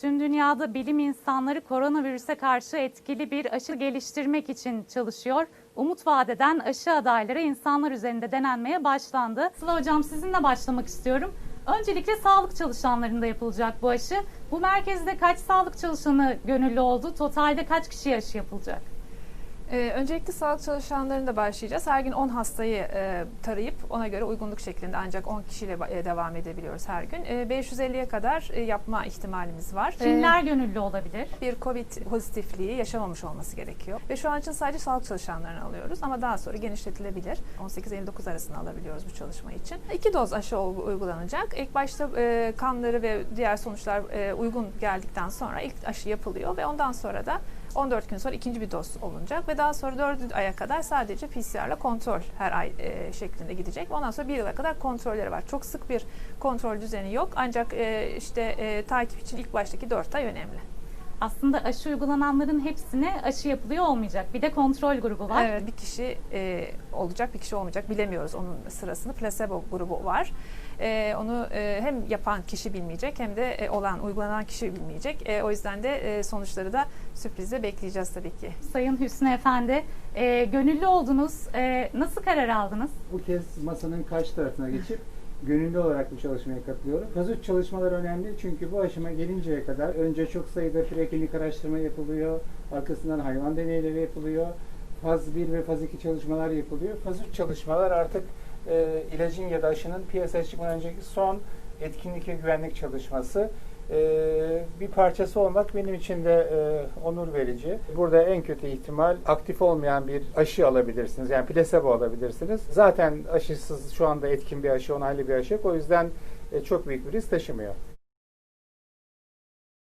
Tüm dünyada bilim insanları koronavirüse karşı etkili bir aşı geliştirmek için çalışıyor. Umut vadeden aşı adayları insanlar üzerinde denenmeye başlandı. Sıla Hocam sizinle başlamak istiyorum. Öncelikle sağlık çalışanlarında yapılacak bu aşı. Bu merkezde kaç sağlık çalışanı gönüllü oldu? Totalde kaç kişiye aşı yapılacak? Ee, öncelikle sağlık çalışanlarında başlayacağız. Her gün 10 hastayı e, tarayıp ona göre uygunluk şeklinde ancak 10 kişiyle e, devam edebiliyoruz her gün. E, 550'ye kadar e, yapma ihtimalimiz var. Kimler gönüllü olabilir? Bir COVID pozitifliği yaşamamış olması gerekiyor. Ve şu an için sadece sağlık çalışanlarını alıyoruz ama daha sonra genişletilebilir. 18-59 arasında alabiliyoruz bu çalışma için. İki doz aşı uygulanacak. İlk başta e, kanları ve diğer sonuçlar e, uygun geldikten sonra ilk aşı yapılıyor ve ondan sonra da 14 gün sonra ikinci bir doz olunacak ve daha sonra 4 aya kadar sadece PCR'la kontrol her ay e, şeklinde gidecek. Ondan sonra bir yıla kadar kontrolleri var. Çok sık bir kontrol düzeni yok ancak e, işte e, takip için ilk baştaki 4 ay önemli. Aslında aşı uygulananların hepsine aşı yapılıyor olmayacak. Bir de kontrol grubu var. Evet, bir kişi e, olacak, bir kişi olmayacak bilemiyoruz onun sırasını. Placebo grubu var. E, onu e, hem yapan kişi bilmeyecek hem de e, olan, uygulanan kişi bilmeyecek. E, o yüzden de e, sonuçları da sürprizle bekleyeceğiz tabii ki. Sayın Hüsnü Efendi, e, gönüllü oldunuz. E, nasıl karar aldınız? Bu kez masanın karşı tarafına geçip gönüllü olarak bu çalışmaya katılıyorum. Faz çalışmalar önemli çünkü bu aşama gelinceye kadar önce çok sayıda preklinik araştırma yapılıyor. Arkasından hayvan deneyleri yapılıyor. Faz 1 ve faz 2 çalışmalar yapılıyor. Faz 3 çalışmalar artık e, ilacın ya da aşının piyasaya çıkmadan önceki son etkinlik ve güvenlik çalışması. E, bir parçası olmak benim için de e, onur verici. Burada en kötü ihtimal aktif olmayan bir aşı alabilirsiniz. Yani plasebo alabilirsiniz. Zaten aşısız şu anda etkin bir aşı, onaylı bir aşı. O yüzden e, çok büyük bir risk taşımıyor.